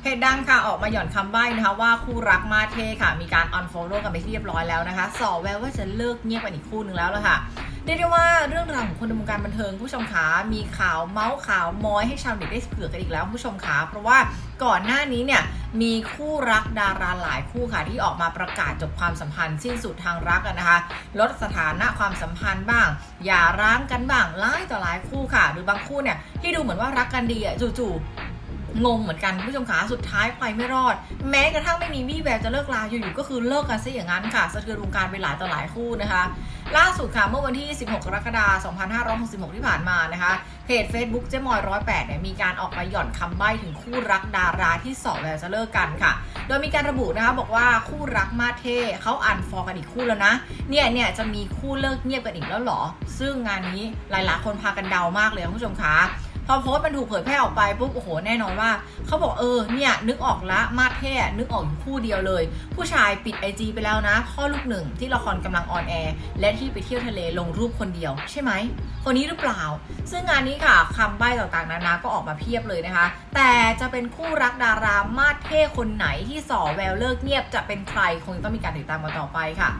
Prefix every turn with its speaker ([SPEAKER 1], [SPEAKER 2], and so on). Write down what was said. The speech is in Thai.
[SPEAKER 1] เพจดังค่ะออกมาหย่อนคำใบ้นะคะว่าคู่รักมาเทค่ะมีการ unfollow กันไปที่เรียบร้อยแล้วนะคะสอแววว่าจะเลิกเงียบกันอีกคู่หนึ่งแล้วละค่ะเรียกได้ว่าเรื่องราวของคนในวงการบันเทิงผู้ชมขามีข่าวเมาส์ข่าวมอยให้ชาวเน็ตได้เผือกกันอีกแล้วผู้ชมขาเพราะว่าก่อนหน้านี้เนี่ยมีคู่รักดาราหลายคู่ค่ะที่ออกมาประกาศจบความสัมพันธ์สิ้นสุดทางรักกันนะคะ ลดสถานะความสัมพันธ์บ้าง อย่าร้างกันบ้างหลายต่อหลายคู่ค่ะ หรือบางคู่เนี่ยที่ดูเหมือนว่ารักกันดีอะจู่ๆ งงเหมือนกันคุณผู้ชมขาสุดท้ายไปไม่รอด แม้กระทั่งไม่มีวี่แววจะเลิกลาอยู่ๆก็คือเลิกกันซะอย่างนั้นค่ะสะเทือนวงการไปหลายต่อหลายคู่นะคะ ล่าสุดค่ะเมื่อวันที่ 16 กรกฎาคม 2566 ที่ผ่านมานะคะเพจ Facebook เจ๊มอย108เนี่ยมีการออกมาหย่อนคำใบ้ถึงคู่รักดาราที่สอบแววจะเลิกกันค่ะ โดยมีการระบุนะคะบอกว่าคู่รักมาเท่เขาอันฟอร์กันอีกคู่แล้วนะ เนี่ยเนี่ยจะมีคู่เลิกเงียบกันอีกแล้วหรอ ซึ่งงานนี้หลายๆ คนพากันเดามากเลยคุณผู้ชมคะ พอโพสต์มันถูกเผยแพร่ออกไปปุ๊บโอ้โหแน่นอนว่าเขาบอกเออเนี่ยนึกออกละมาเท่นึกออกอยู่คู่เดียวเลย ผู้ชายปิดไอจีไปแล้วนะพ่อลูกหนึ่งที่ละครกำลังออนแอร์และที่ไปเที่ยวทะเลลงรูปคนเดียว ใช่ไหมคนนี้หรือเปล่า ซึ่งงานนี้ค่ะคำใบ้ต่างๆนานาก็ออกมาเพียบเลยนะคะ แต่จะเป็นคู่รักดารามาเท่คนไหนที่สอแววเลิกเงียบจะเป็นใครคงต้องมีการติดตามกันต่อไปค่ะ